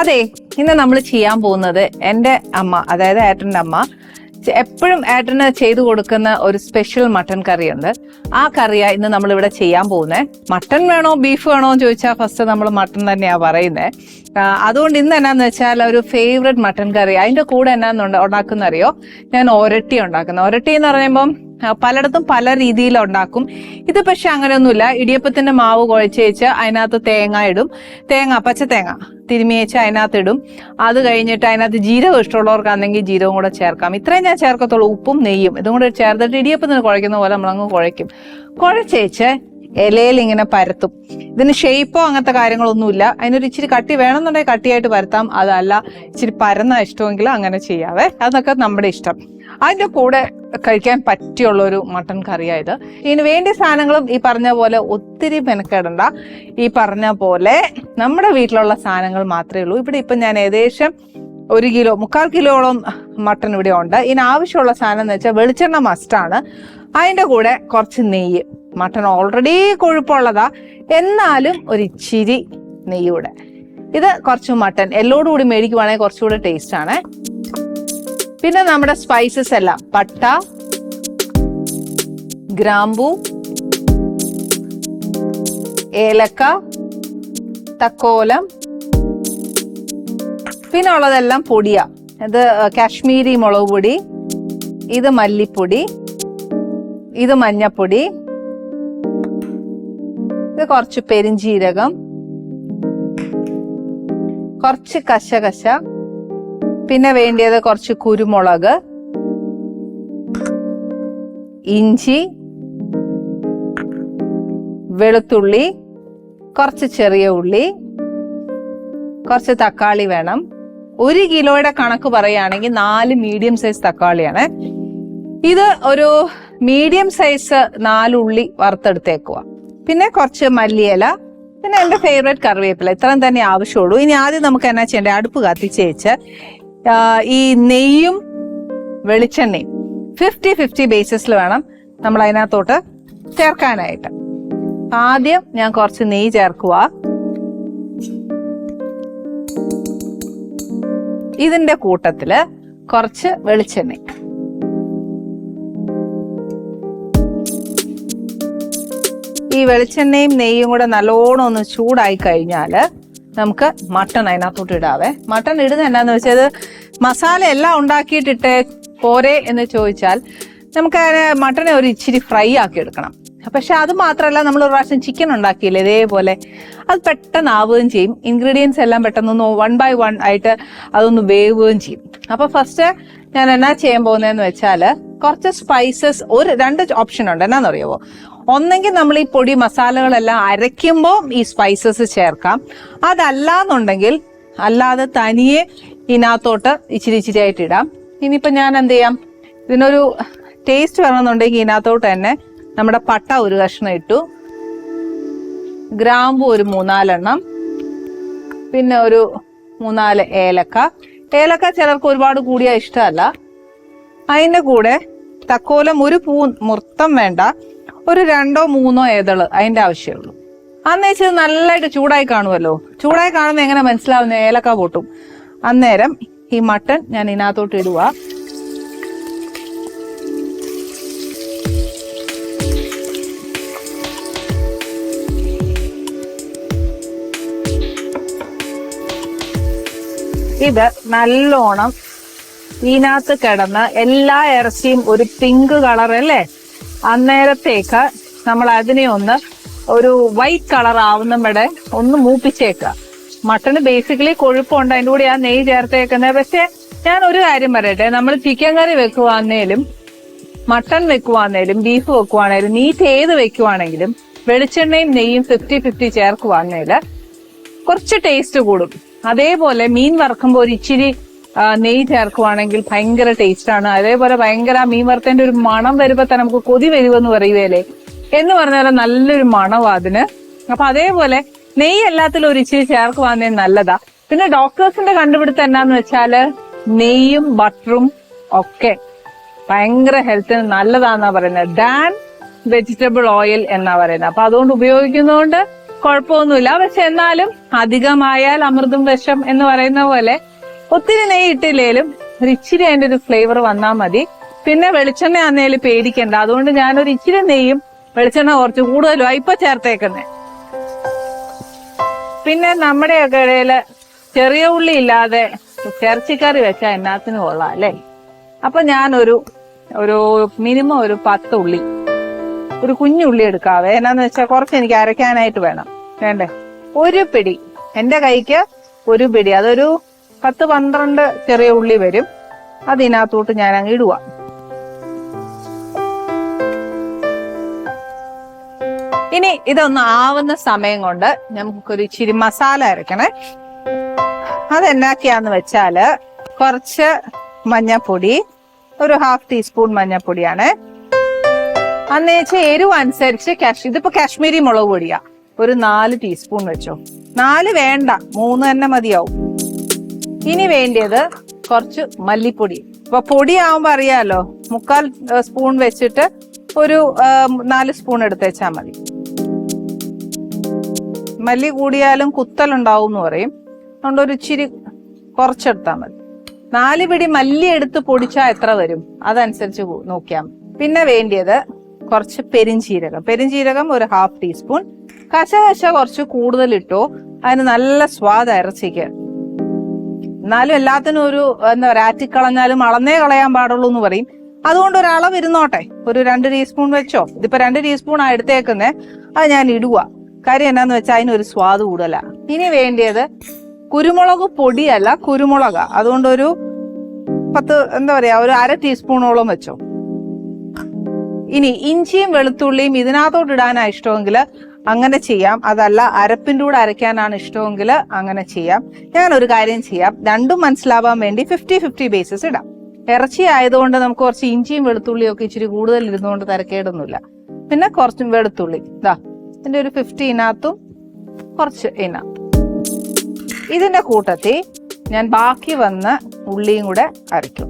അതെ ഇന്ന് നമ്മൾ ചെയ്യാൻ പോകുന്നത് എന്റെ അമ്മ അതായത് ഏട്ടന്റെ അമ്മ എപ്പോഴും ഏട്ടന് ചെയ്തു കൊടുക്കുന്ന ഒരു സ്പെഷ്യൽ മട്ടൻ കറിയുണ്ട്. ആ കറിയാ ഇന്ന് നമ്മൾ ഇവിടെ ചെയ്യാൻ പോകുന്നത് മട്ടൺ വേണോ ബീഫ് വേണോ എന്ന് ചോദിച്ചാൽ ഫസ്റ്റ് നമ്മൾ മട്ടൺ തന്നെയാണ് പറയുന്നത് അതുകൊണ്ട് ഇന്ന് എന്നാന്ന് വെച്ചാൽ ഒരു ഫേവററ്റ് മട്ടൺ കറി. അതിന്റെ കൂടെ എന്നാന്ന് ഉണ്ടാക്കുന്ന അറിയോ ഞാൻ ഒരട്ടി ഉണ്ടാക്കുന്നത് ഒരട്ടി എന്ന് പറയുമ്പം പലയിടത്തും പല രീതിയിലുണ്ടാക്കും. ഇത് പക്ഷെ അങ്ങനെയൊന്നുമില്ല. ഇടിയപ്പത്തിന്റെ മാവ് കുഴച്ച് വെച്ച് അതിനകത്ത് തേങ്ങ ഇടും. തേങ്ങ പച്ച തേങ്ങ തിരുമിയേച്ച് അതിനകത്ത് ഇടും. അത് കഴിഞ്ഞിട്ട് അതിനകത്ത് ജീരകം ഇഷ്ടമുള്ളവർക്കാണെങ്കിൽ ജീരകം കൂടെ ചേർക്കാം. ഇത്രയും ഞാൻ ചേർക്കത്തുള്ളൂ. ഉപ്പും നെയ്യും ഇതും കൂടെ ചേർത്തിട്ട് ഇടിയപ്പത്തിന് കുഴക്കുന്ന പോലെ നമ്മളങ്ങ് കുഴയ്ക്കും. കുഴച്ചേച്ച് ഇലയിൽ ഇങ്ങനെ പരത്തും. ഇതിന് ഷേപ്പോ അങ്ങനത്തെ കാര്യങ്ങളൊന്നുമില്ല. അതിനൊരു ഇച്ചിരി കട്ടി വേണമെന്നുണ്ടെങ്കിൽ കട്ടിയായിട്ട് പരത്താം. അതല്ല ഇച്ചിരി പരന്ന ഇഷ്ടമെങ്കിൽ അങ്ങനെ ചെയ്യാവേ. അതൊക്കെ നമ്മുടെ ഇഷ്ടം. അതിന്റെ കൂടെ കഴിക്കാൻ പറ്റിയുള്ള ഒരു മട്ടൻ കറിയായത്. ഇതിന് വേണ്ടി സാധനങ്ങളും ഈ പറഞ്ഞ പോലെ ഒത്തിരി മെനക്കെടണ്ട. ഈ പറഞ്ഞ പോലെ നമ്മുടെ വീട്ടിലുള്ള സാധനങ്ങൾ മാത്രമേ ഉള്ളൂ. ഇവിടെ ഇപ്പം ഞാൻ ഏകദേശം ഒരു കിലോ മുക്കാൽ കിലോളം മട്ടൺ ഇവിടെ ഉണ്ട്. ഇതിന് ആവശ്യമുള്ള സാധനം എന്ന് വെച്ചാൽ വെളിച്ചെണ്ണ മസ്റ്റാണ് അതിന്റെ കൂടെ കുറച്ച് നെയ്യ്. മട്ടൺ ഓൾറെഡി കൊഴുപ്പുള്ളതാ. എന്നാലും ഒരു ഇച്ചിരി നെയ്യൂടെ ഇത് കുറച്ച് മട്ടൺ എല്ലോടുകൂടി മേടിക്കുവാണെങ്കിൽ കുറച്ചുകൂടി ടേസ്റ്റ് ആണ്. പിന്നെ നമ്മുടെ സ്പൈസസ് എല്ലാം. പട്ട ഗ്രാമ്പു ഏലക്ക തക്കോലം പിന്നെ ഉള്ളതെല്ലാം പൊടിയാ. ഇത് കാശ്മീരി മുളക് പൊടി ഇത് മല്ലിപ്പൊടി ഇത് മഞ്ഞപ്പൊടി ഇത് കുറച്ച് പെരിഞ്ചീരകം കുറച്ച് കശകശ പിന്നെ വേണ്ടിയത് കുറച്ച് കുരുമുളക് ഇഞ്ചി വെളുത്തുള്ളി കുറച്ച് ചെറിയ ഉള്ളി കുറച്ച് തക്കാളി വേണം. ഒരു കിലോയുടെ കണക്ക് പറയുകയാണെങ്കിൽ നാല് മീഡിയം സൈസ് തക്കാളിയാണ്. ഇത് ഒരു മീഡിയം സൈസ് നാല് ഉള്ളി വറുത്തെടുത്തേക്കുക പിന്നെ കുറച്ച് മല്ലിയില പിന്നെ എന്റെ ഫേവറേറ്റ് കറിവേപ്പില. ഇത്രയും തന്നെ ആവശ്യമുള്ളൂ. ഇനി ആദ്യം നമുക്ക് എന്നാ ചെയ്യേണ്ടത്? അടുപ്പ് കത്തിച്ചേച്ച് ഈ നെയ്യും വെളിച്ചെണ്ണയും ഫിഫ്റ്റി ഫിഫ്റ്റി ബേസിസിൽ വേണം നമ്മൾ അതിനകത്തോട്ട് ചേർക്കാനായിട്ട്. ആദ്യം ഞാൻ കുറച്ച് നെയ്യ് ചേർക്കുക. ഇതിന്റെ കൂട്ടത്തിൽ കുറച്ച് വെളിച്ചെണ്ണ ഈ വെളിച്ചെണ്ണയും നെയ്യും കൂടെ നല്ലോണം ഒന്ന് ചൂടായി കഴിഞ്ഞാൽ നമുക്ക് മട്ടൺ അതിനകത്തോട്ട് ഇടാവേ. മട്ടൺ ഇടുന്ന എന്നാന്ന് വെച്ചാൽ മസാല എല്ലാം ഉണ്ടാക്കിയിട്ടിട്ട് പോരെ എന്ന് ചോദിച്ചാൽ നമുക്ക് മട്ടനെ ഒരു ഇച്ചിരി ഫ്രൈ ആക്കി എടുക്കണം. പക്ഷെ അത് മാത്രമല്ല നമ്മൾ ഒരു പ്രാവശ്യം ചിക്കൻ ഉണ്ടാക്കിയില്ലേ ഇതേപോലെ. അത് പെട്ടെന്ന് ആവുകയും ചെയ്യും. ഇൻഗ്രീഡിയൻസ് എല്ലാം പെട്ടെന്നൊന്ന് വൺ ബൈ വൺ ആയിട്ട് അതൊന്ന് വേവുകയും ചെയ്യും. അപ്പൊ ഫസ്റ്റ് ഞാൻ എന്നാ ചെയ്യാൻ പോകുന്നതെന്ന് വെച്ചാൽ കുറച്ച് സ്പൈസസ് ഒരു രണ്ട് ഓപ്ഷൻ ഉണ്ട്. എന്നാന്ന് അറിയാവോ ഒന്നെങ്കിൽ നമ്മൾ ഈ പൊടി മസാലകളെല്ലാം അരയ്ക്കുമ്പോൾ ഈ സ്പൈസസ് ചേർക്കാം. അതല്ല എന്നുണ്ടെങ്കിൽ അല്ലാതെ തനിയെ ഇതിനകത്തോട്ട് ഇച്ചിരി ഇച്ചിരി ആയിട്ട് ഇടാം. ഇനിയിപ്പോൾ ഞാൻ എന്ത് ചെയ്യാം? ഇതിനൊരു ടേസ്റ്റ് വരണമെന്നുണ്ടെങ്കിൽ ഇതിനകത്തോട്ട് തന്നെ നമ്മുടെ പട്ട ഒരു കഷ്ണം ഇട്ടു. ഗ്രാമ്പു ഒരു മൂന്നാലെണ്ണം. പിന്നെ ഒരു മൂന്നാൽ ഏലക്ക. ഏലക്ക ചിലർക്ക് ഒരുപാട് കൂടിയ ഇഷ്ടമല്ല. അതിന്റെ കൂടെ തക്കോലം ഒരു പൂ മുർത്തം വേണ്ട. ഒരു രണ്ടോ മൂന്നോ ഏതൾ അതിന്റെ ആവശ്യമുള്ളൂ. അന്ന് വെച്ചത് നല്ലതായിട്ട് ചൂടായി കാണുമല്ലോ. ചൂടായി കാണുന്ന എങ്ങനെ മനസ്സിലാവുന്ന? ഏലക്ക പൊട്ടും. അന്നേരം ഈ മട്ടൺ ഞാൻ ഇതിനകത്തോട്ട് ഇടുക ഇത് നല്ലോണം ഇതിനകത്ത് കിടന്ന് എല്ലാ ഇറച്ചിയും ഒരു പിങ്ക് കളർ അല്ലേ അന്നേരത്തേക്ക് നമ്മൾ അതിനെ ഒന്ന് ഒരു വൈറ്റ് കളർ ആവുന്ന ഇവിടെ ഒന്ന് മൂപ്പിച്ചേക്കുക മട്ടൺ ബേസിക്കലി കൊഴുപ്പുണ്ട് അതിന്റെ കൂടെ ആ നെയ്യ് ചേർത്തേക്കുന്നത് പക്ഷെ ഞാൻ ഒരു കാര്യം പറയട്ടെ നമ്മൾ ചിക്കൻ കറി വെക്കുവാന്നേലും മട്ടൺ വെക്കുവാന്നേലും ബീഫ് വെക്കുവാണേലും നീറ്റ് ഏത് വെക്കുവാണെങ്കിലും വെളിച്ചെണ്ണയും നെയ്യും ഫിഫ്റ്റി ഫിഫ്റ്റി ചേർക്കുവാന്നേൽ കുറച്ച് ടേസ്റ്റ് കൂടും. അതേപോലെ മീൻ വറുക്കുമ്പോൾ ഒരു ഇച്ചിരി നെയ് നെയ്യ് ചേർക്കുവാണെങ്കിൽ ഭയങ്കര ടേസ്റ്റ് ആണ്. അതേപോലെ ഭയങ്കര മീൻ വറുത്തതിന്റെ ഒരു മണം വരുമ്പോ തന്നെ നമുക്ക് കൊതി വരുമെന്ന് പറയുവേലേ എന്ന് പറഞ്ഞാൽ നല്ലൊരു മണവും അതിന്. അപ്പൊ അതേപോലെ നെയ്യ് എല്ലാത്തിലും ഒരു ഇച്ചിരി ചേർക്കുവാന്നേ നല്ലതാ. പിന്നെ ഡോക്ടേഴ്സിന്റെ കണ്ടുപിടുത്തം എന്നാന്ന് വെച്ചാൽ നെയ്യും ബട്ടറും ഒക്കെ ഭയങ്കര ഹെൽത്തിന് നല്ലതാന്നാ പറയുന്നത്. ഡാൻ വെജിറ്റബിൾ ഓയിൽ എന്നാ പറയുന്നത്. അപ്പൊ അതുകൊണ്ട് ഉപയോഗിക്കുന്നതുകൊണ്ട് കുഴപ്പമൊന്നുമില്ല. പക്ഷെ എന്നാലും അധികമായാൽ അമൃതും വിഷം എന്ന് പറയുന്ന പോലെ ഒത്തിരി നെയ്യ് ഇട്ടില്ലേലും ഒരു ഇച്ചിരി അതിന്റെ ഒരു ഫ്ലേവർ വന്നാൽ മതി. പിന്നെ വെളിച്ചെണ്ണ ആന്നേലും പേടിക്കണ്ട. അതുകൊണ്ട് ഞാനൊരു ഇച്ചിരി നെയ്യും വെളിച്ചെണ്ണ കുറച്ച് കൂടുതലും ഇപ്പൊ ചേർത്തേക്കുന്നത് പിന്നെ നമ്മുടെയൊക്കെ ഇടയിൽ ചെറിയ ഉള്ളി ഇല്ലാതെ ഇറച്ചിക്കറി വെച്ചാൽ എന്നാത്തിനും കൊള്ളാം അല്ലേ? അപ്പൊ ഞാനൊരു ഒരു മിനിമം ഒരു പത്ത് ഉള്ളി ഒരു കുഞ്ഞുള്ളി എടുക്കാവേ. എന്നാന്ന് വെച്ചാൽ കുറച്ച് എനിക്ക് അരയ്ക്കാനായിട്ട് വേണം. വേണ്ടേ? ഒരു പിടി. എന്റെ കൈക്ക് ഒരു പിടി. അതൊരു പത്ത് പന്ത്രണ്ട് ചെറിയ ഉള്ളി വരും. അതിനകത്തോട്ട് ഞാൻ അങ്ങ് ഇടുക ഇനി ഇതൊന്ന് ആവുന്ന സമയം കൊണ്ട് നമുക്കൊരു ഇച്ചിരി മസാല അരക്കണേ. അതെന്നാക്കിയാന്ന് വെച്ചാൽ കുറച്ച് മഞ്ഞപ്പൊടി ഒരു ഹാഫ് ടീസ്പൂൺ മഞ്ഞപ്പൊടിയാണ്. അന്ന് വെച്ചാൽ എരിവ് അനുസരിച്ച് കാശ് ഇതിപ്പോ കാശ്മീരി മുളക് പൊടിയാ. ഒരു നാല് ടീസ്പൂൺ വെച്ചോ. നാല് വേണ്ട മൂന്ന് തന്നെ മതിയാവും. ഇനി വേണ്ടിയത് കുറച്ച് മല്ലിപ്പൊടി. ഇപ്പൊ പൊടിയാവുമ്പോ അറിയാലോ മുക്കാൽ സ്പൂൺ വെച്ചിട്ട് ഒരു നാല് സ്പൂൺ എടുത്തേച്ചാ മതി. മല്ലി കൂടിയാലും കുത്തലുണ്ടാവും എന്ന് പറയും. അതുകൊണ്ട് ഒരു ഇച്ചിരി കുറച്ചെടുത്താൽ മതി. നാല് പിടി മല്ലി എടുത്ത് പൊടിച്ചാൽ എത്ര വരും? അതനുസരിച്ച് നോക്കിയാൽ പിന്നെ വേണ്ടിയത് കുറച്ച് പെരിഞ്ചീരകം. പെരിഞ്ചീരകം ഒരു ഹാഫ് ടീസ്പൂൺ കശകശ കുറച്ച് കൂടുതൽ ഇട്ടോ. അതിന് നല്ല സ്വാദ് ഇറച്ചിക്ക്. എന്നാലും എല്ലാത്തിനും ഒരു എന്താ പറയുക ആറ്റിക്കളഞ്ഞാലും അളന്നേ കളയാൻ പാടുള്ളൂ എന്ന് പറയും. അതുകൊണ്ട് ഒരളവ് ഇരുന്നോട്ടെ. ഒരു രണ്ട് ടീസ്പൂൺ വെച്ചോ. ഇതിപ്പോ രണ്ട് ടീസ്പൂൺ ആ എടുത്തേക്കുന്നേ. അത് ഞാൻ ഇടുക കാര്യം എന്നാന്ന് വെച്ചാൽ അതിനൊരു സ്വാദ് കൂടുതലാ. ഇനി വേണ്ടിയത് കുരുമുളക് പൊടിയല്ല കുരുമുളക. അതുകൊണ്ട് ഒരു പത്ത് എന്താ പറയാ ഒരു അര ടീസ്പൂണോളം വെച്ചോ. ഇനി ഇഞ്ചിയും വെളുത്തുള്ളിയും ഇതിനകത്തോട്ട് ഇടാനാണ് ഇഷ്ടമെങ്കിൽ അങ്ങനെ ചെയ്യാം. അതല്ല അരപ്പിന്റെ കൂടെ അരയ്ക്കാനാണ് ഇഷ്ടമെങ്കിൽ അങ്ങനെ ചെയ്യാം. ഞാൻ ഒരു കാര്യം ചെയ്യാം. രണ്ടും മനസ്സിലാവാൻ വേണ്ടി ഫിഫ്റ്റി ഫിഫ്റ്റി ബേസിസ് ഇടാം. ഇറച്ചി ആയതുകൊണ്ട് നമുക്ക് കുറച്ച് ഇഞ്ചിയും വെളുത്തുള്ളിയും ഒക്കെ ഇച്ചിരി കൂടുതൽ ഇരുന്നുകൊണ്ട് തിരക്കേടൊന്നുമില്ല പിന്നെ കുറച്ചും വെളുത്തുള്ളി. ഇതാ ഇതിന്റെ ഒരു ഫിഫ്റ്റി ഇതിനകത്തും കുറച്ച് ഇതിനകത്തും ഇതിന്റെ കൂട്ടത്തിൽ ഞാൻ ബാക്കി വന്ന ഉള്ളിയും കൂടെ അരയ്ക്കും.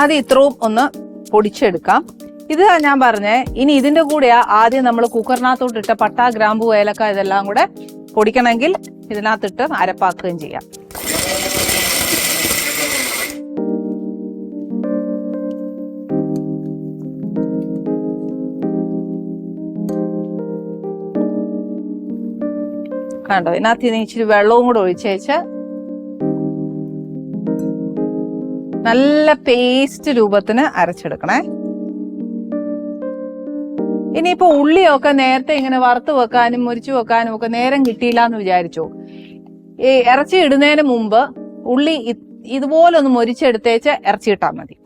ആദ്യം ഇത്രയും ഒന്ന് പൊടിച്ചെടുക്കാം. ഇത് ഞാൻ പറഞ്ഞേ ഇനി ഇതിന്റെ കൂടെയാ ആദ്യം നമ്മൾ കുക്കറിനകത്തോട്ട് ഇട്ട പട്ട ഗ്രാമ്പു ഏലക്ക ഇതെല്ലാം കൂടെ പൊടിക്കണമെങ്കിൽ ഇതിനകത്തിട്ട് അരപ്പാക്കുകയും ചെയ്യാം. കണ്ടോ ഇതിനകത്ത് ഇനി ഇച്ചിരി വെള്ളവും കൂടെ ഒഴിച്ചേച്ച് നല്ല പേസ്റ്റ് രൂപത്തിന് അരച്ചെടുക്കണേ. ഇനിയിപ്പോ ഉള്ളിയൊക്കെ നേരത്തെ ഇങ്ങനെ വറുത്ത് വെക്കാനും മുരിച്ചു വെക്കാനും ഒക്കെ നേരം കിട്ടിയില്ല എന്ന് വിചാരിച്ചു? ഈ ഇറച്ചി ഇടുന്നതിന് മുമ്പ് ഉള്ളി ഇതുപോലെ ഒന്ന് മുരിച്ചെടുത്തേച്ച് ഇറച്ചി ഇട്ടാൽ മതി.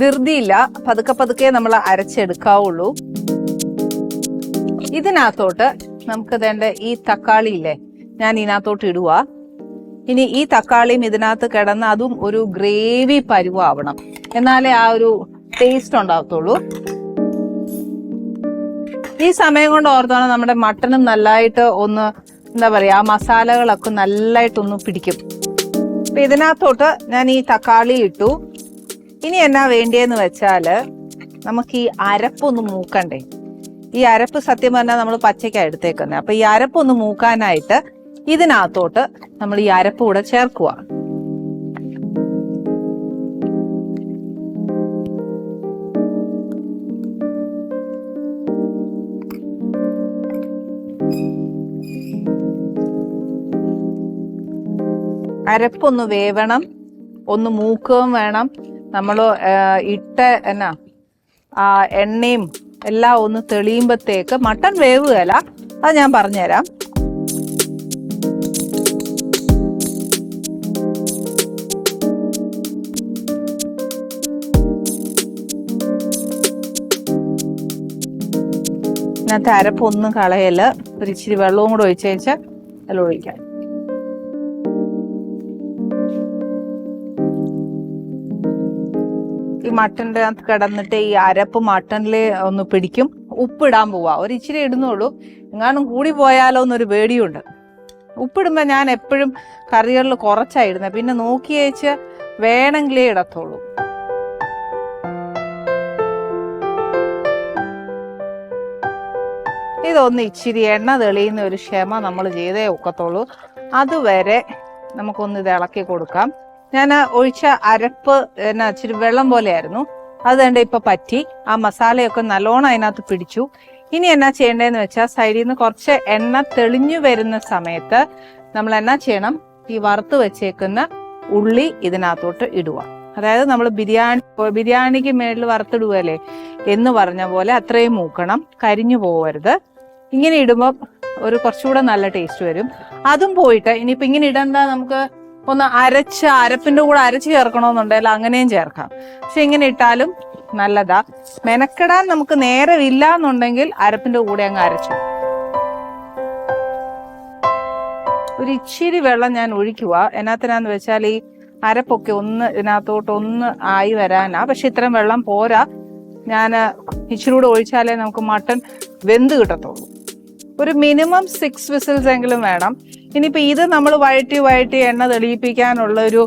ധൃതിയില്ല. പതുക്കെ പതുക്കെ നമ്മൾ അരച്ചെടുക്കാവുള്ളൂ. ഇതിനകത്തോട്ട് നമുക്ക് വേണ്ട ഈ തക്കാളി ഇല്ലേ? ഞാൻ ഇതിനകത്തോട്ട് ഇടുക ഇനി ഈ തക്കാളിയും ഇതിനകത്ത് കിടന്ന് അതും ഒരു ഗ്രേവി പരുവാവണം. എന്നാലേ ആ ഒരു ടേസ്റ്റ് ഉണ്ടാകത്തുള്ളൂ ഈ സമയം കൊണ്ട് ഓർത്തോണം നമ്മുടെ മട്ടനും നല്ലതായിട്ട് ഒന്ന് എന്താ പറയാ ആ മസാലകളൊക്കെ നല്ലതായിട്ടൊന്ന് പിടിക്കും. അപ്പൊ ഇതിനകത്തോട്ട് ഞാൻ ഈ തക്കാളി ഇട്ടു. ഇനി എന്നാ വേണ്ടിയെന്ന് വെച്ചാൽ നമുക്ക് ഈ അരപ്പൊന്ന് മൂക്കണ്ടേ? ഈ അരപ്പ് സത്യം പറഞ്ഞാൽ നമ്മൾ പച്ചയ്ക്കാ എടുത്തേക്കുന്നത് അപ്പൊ ഈ അരപ്പൊന്ന് മൂക്കാനായിട്ട് ഇതിനകത്തോട്ട് നമ്മൾ ഈ അരപ്പ് കൂടെ ചേർക്കുക അരപ്പൊന്ന് വേവണം. ഒന്ന് മൂക്കുകയും വേണം. നമ്മൾ ഇട്ട എന്നാ എണ്ണയും എല്ലാം ഒന്ന് തെളിയുമ്പത്തേക്ക് മട്ടൺ വേവുകയല്ല അത് ഞാൻ പറഞ്ഞുതരാം. ഇതിനകത്ത് അരപ്പൊന്നും കളയൽ ഒരു ഇച്ചിരി വെള്ളവും കൂടെ ഒഴിച്ചേച്ച് അതിൽ ഒഴിക്കാം. ഈ മട്ടന്റെ അകത്ത് കിടന്നിട്ട് ഈ അരപ്പ് മട്ടനിൽ ഒന്ന് പിടിക്കും. ഉപ്പിടാൻ പോവാ. ഒരു ഇച്ചിരി ഇടുന്നുള്ളൂ. എങ്ങാനും കൂടി പോയാലോ എന്നൊരു പേടിയുണ്ട്. ഉപ്പിടുമ്പോൾ ഞാൻ എപ്പോഴും കറികളിൽ കുറച്ചായിരുന്നത് പിന്നെ നോക്കി അയച്ച് വേണമെങ്കിലേ ഇടത്തുള്ളൂ. ഇതൊന്ന് ഇച്ചിരി എണ്ണ തെളിയുന്ന ഒരു ക്ഷമ നമ്മൾ ചെയ്തേ ഒക്കത്തുള്ളൂ. അതുവരെ നമുക്കൊന്ന് ഇത് ഇളക്കി കൊടുക്കാം. ഞാൻ ഒഴിച്ച അരപ്പ് എന്നാ ഇച്ചിരി വെള്ളം പോലെയായിരുന്നു. അത് വേണ്ട ഇപ്പൊ പറ്റി. ആ മസാലയൊക്കെ നല്ലോണം അതിനകത്ത് പിടിച്ചു. ഇനി എന്നാ ചെയ്യേണ്ടതെന്ന് വെച്ചാൽ സൈഡിൽ നിന്ന് കുറച്ച് എണ്ണ തെളിഞ്ഞു വരുന്ന സമയത്ത് നമ്മൾ എന്നാ ചെയ്യണം? ഈ വറുത്ത് വെച്ചേക്കുന്ന ഉള്ളി ഇതിനകത്തോട്ട് ഇടുക. അതായത് നമ്മൾ ബിരിയാണി ബിരിയാണിക്ക് മേളിൽ വറുത്തിടുകയല്ലേ എന്ന് പറഞ്ഞ പോലെ അത്രയും മൂക്കണം. കരിഞ്ഞു പോകരുത് ഇങ്ങനെ ഇടുമ്പോൾ ഒരു കുറച്ചുകൂടെ നല്ല ടേസ്റ്റ് വരും. അതും പോയിട്ട് ഇനിയിപ്പോ ഇങ്ങനെ ഇടണ്ട നമുക്ക് ഒന്ന് അരച്ച് അരപ്പിന്റെ കൂടെ അരച്ച് ചേർക്കണമെന്നുണ്ടെങ്കിൽ അങ്ങനെയും ചേർക്കാം. പക്ഷെ ഇങ്ങനെ ഇട്ടാലും നല്ലതാ. മെനക്കെടാൻ നമുക്ക് നേരമില്ല എന്നുണ്ടെങ്കിൽ അരപ്പിന്റെ കൂടെ അങ്ങ് അരച്ചു. ഒരു ഇച്ചിരി വെള്ളം ഞാൻ ഒഴിക്കുക. എന്നാത്തിനാന്ന് വെച്ചാൽ ഈ അരപ്പൊക്കെ ഒന്ന് ഇതിനകത്തോട്ട് ഒന്ന് ആയി വരാനാ. പക്ഷെ ഇത്രയും വെള്ളം പോരാ. ഞാൻ ഇച്ചിരി കൂടെ ഒഴിച്ചാലേ നമുക്ക് മട്ടൺ വെന്ത് കിട്ടത്തുള്ളൂ. ഒരു മിനിമം സിക്സ് വിസിൽസ് എങ്കിലും വേണം. ഇനിയിപ്പോ ഇത് നമ്മൾ വഴറ്റി വഴറ്റി എണ്ണ തെളിയിപ്പിക്കാനുള്ള ഒരു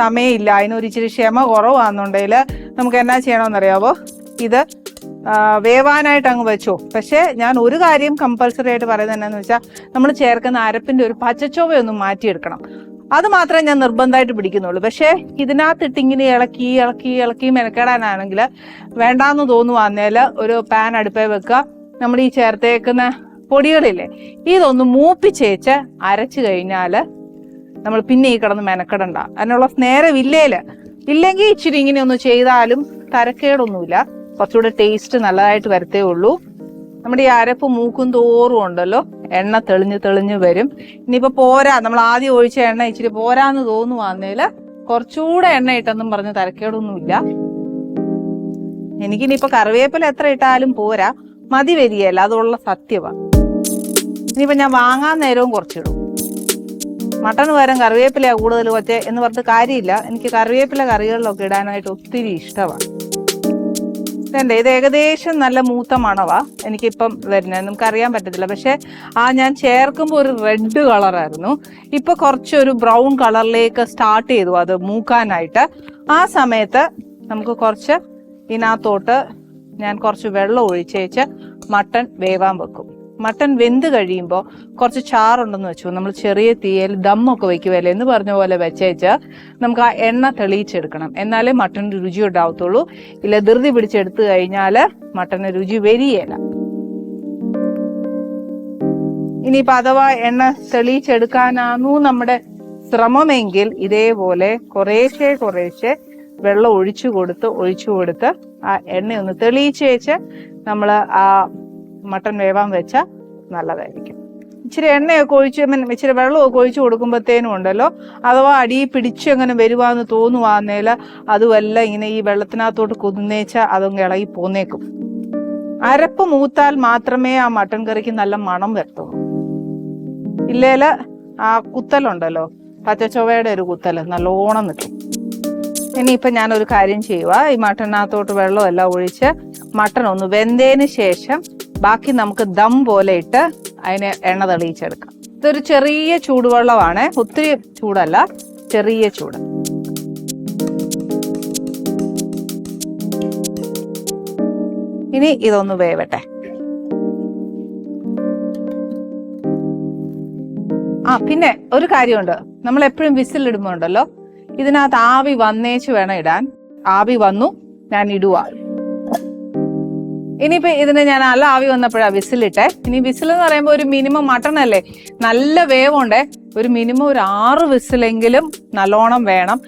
സമയമില്ല. അതിനൊരു ഇച്ചിരി ക്ഷമ കുറവാണെന്നുണ്ടെങ്കിൽ നമുക്ക് എന്നാ ചെയ്യണമെന്നറിയാവോ? ഇത് വേവാനായിട്ട് അങ്ങ് വെച്ചോ. പക്ഷേ ഞാൻ ഒരു കാര്യം കമ്പൽസറി ആയിട്ട് പറയുന്നത് എന്നാന്ന് വെച്ചാൽ നമ്മൾ ചേർക്കുന്ന അരപ്പിന്റെ ഒരു പച്ചച്ചോവയൊന്നും മാറ്റിയെടുക്കണം. അത് മാത്രമേ ഞാൻ നിർബന്ധമായിട്ട് പിടിക്കുന്നുള്ളൂ. പക്ഷേ ഇതിനകത്തിട്ട് ഇങ്ങനെ ഇളക്കി ഇളക്കി ഇളക്കി മെനക്കെടാനാണെങ്കിൽ വേണ്ടാന്ന് തോന്നുവാന്നേൽ ഒരു പാൻ അടുപ്പേ വെക്കുക. നമ്മൾ ഈ ചേർത്തേക്കുന്ന പൊടികളില്ലേ? ഇതൊന്ന് മൂപ്പിച്ചേച്ച് അരച്ചു കഴിഞ്ഞാൽ നമ്മൾ പിന്നെ ഈ കിടന്ന് മെനക്കെടണ്ട. അതിനുള്ള നേരമില്ലേൽ. ഇല്ലെങ്കിൽ ഇച്ചിരി ഇങ്ങനെ ഒന്ന് ചെയ്താലും തരക്കേടൊന്നുമില്ല. കുറച്ചുകൂടെ ടേസ്റ്റ് നല്ലതായിട്ട് വരത്തേ ഉള്ളൂ. നമ്മുടെ ഈ അരപ്പ് മൂക്കും തോറും ഉണ്ടല്ലോ. എണ്ണ തെളിഞ്ഞ് തെളിഞ്ഞ് വരും. ഇനിയിപ്പോ പോരാ. നമ്മൾ ആദ്യം ഒഴിച്ച എണ്ണ ഇച്ചിരി പോരാന്ന് തോന്നുവാന്നേൽ കുറച്ചുകൂടെ എണ്ണ ഇട്ടെന്നും പറഞ്ഞ് തരക്കേടൊന്നുമില്ല. എനിക്കിനിയിപ്പോ കറിവേപ്പില എത്ര ഇട്ടാലും പോരാ. മതി വരികയല്ല അതുള്ള സത്യമാണ് ഇനിയിപ്പോ ഞാൻ വാങ്ങാൻ നേരവും കുറച്ചിടും. മട്ടൺ പകരം കറിവേപ്പിലയാണ് കൂടുതൽ വച്ചേ എന്ന് പറഞ്ഞിട്ട് കാര്യമില്ല. എനിക്ക് കറിവേപ്പില കറികളിലൊക്കെ ഇടാനായിട്ട് ഒത്തിരി ഇഷ്ടമാണ്. ഇതല്ലേ ഇത് ഏകദേശം നല്ല മൂത്ത മണവാ എനിക്കിപ്പം വരുന്നത്. നമുക്ക് അറിയാൻ പറ്റത്തില്ല. പക്ഷേ ആ ഞാൻ ചേർക്കുമ്പോൾ ഒരു റെഡ് കളറായിരുന്നു. ഇപ്പൊ കുറച്ചൊരു ബ്രൗൺ കളറിലേക്ക് സ്റ്റാർട്ട് ചെയ്തു അത് മൂക്കാനായിട്ട്. ആ സമയത്ത് നമുക്ക് കുറച്ച് ഇതിനകത്തോട്ട് ഞാൻ കുറച്ച് വെള്ളം ഒഴിച്ചേച്ച് മട്ടൺ വേവാൻ വെക്കും. മട്ടൺ വെന്ത് കഴിയുമ്പോൾ കുറച്ച് ചാറുണ്ടെന്ന് വെച്ചു. നമ്മൾ ചെറിയ തീയൽ ദമ്മൊക്കെ വെക്കുമല്ലേ എന്ന് പറഞ്ഞ പോലെ വെച്ചേച്ച് നമുക്ക് ആ എണ്ണ തെളിയിച്ചെടുക്കണം. എന്നാലേ മട്ടണിന് രുചി ഉണ്ടാവത്തുള്ളൂ. ഇല്ല ധൃതി പിടിച്ചെടുത്ത് കഴിഞ്ഞാൽ മട്ടന് രുചി വരികയില്ല. ഇനിയിപ്പോൾ അഥവാ എണ്ണ തെളിയിച്ചെടുക്കാനാണു നമ്മുടെ ശ്രമമെങ്കിൽ ഇതേപോലെ കുറേശ്ശെ കുറേശ്ശെ വെള്ളം ഒഴിച്ചു കൊടുത്ത് ഒഴിച്ചു കൊടുത്ത് ആ എണ്ണയൊന്ന് തെളിയിച്ച് വെച്ച് നമ്മൾ ആ മട്ടൺ വേവാൻ വെച്ചാൽ നല്ലതായിരിക്കും. ഇച്ചിരി എണ്ണയൊക്കെ ഒഴിച്ച് ഇച്ചിരി വെള്ളമൊക്കെ ഒഴിച്ച് കൊടുക്കുമ്പോഴത്തേനും ഉണ്ടല്ലോ. അഥവാ അടി പിടിച്ച് അങ്ങനെ വരുവാന്ന് തോന്നുവാന്നേൽ അതുമല്ല ഇങ്ങനെ ഈ വെള്ളത്തിനകത്തോട്ട് കുതിന്നേച്ചാൽ അതങ്ങ് ഇളകി പോന്നേക്കും. അരപ്പ് മൂത്താൽ മാത്രമേ ആ മട്ടൻ കറിക്ക് നല്ല മണം വരത്തുള്ളൂ. ഇല്ലേല ആ കുത്തലുണ്ടല്ലോ പച്ചച്ചൊവയുടെ ഒരു കുത്തൽ നല്ലോണം നിൽക്കും ഇനിയിപ്പം ഞാനൊരു കാര്യം ചെയ്യുക ഈ മട്ടനകത്തോട്ട് വെള്ളമെല്ലാം ഒഴിച്ച് മട്ടൺ ഒന്ന് വെന്തതിന് ശേഷം ബാക്കി നമുക്ക് ദം പോലെ ഇട്ട് അതിനെ എണ്ണ തെളിയിച്ചെടുക്കാം. ഇതൊരു ചെറിയ ചൂടുവെള്ളമാണ്. ഒത്തിരി ചൂടല്ല ചെറിയ ചൂട്. ഇനി ഇതൊന്ന് വേവട്ടെ. ആ പിന്നെ ഒരു കാര്യമുണ്ട്. നമ്മൾ എപ്പോഴും വിസിൽ ഇടുമ്പോണ്ടല്ലോ ഇതിനകത്ത് ആവി വന്നേച്ച് വേണം ഇടാൻ. ആവി വന്നു ഞാൻ ഇടുക ഇനിയിപ്പോ ഇതിന് ഞാൻ നല്ല ആവി വന്നപ്പോഴാ വിസിലിട്ടെ. ഇനി വിസിൽ എന്ന് പറയുമ്പോൾ ഒരു മിനിമം മട്ടൺ അല്ലേ? നല്ല വേവുണ്ടേ. ഒരു മിനിമം ഒരു ആറ് വിസിലെങ്കിലും നല്ലോണം വേണം.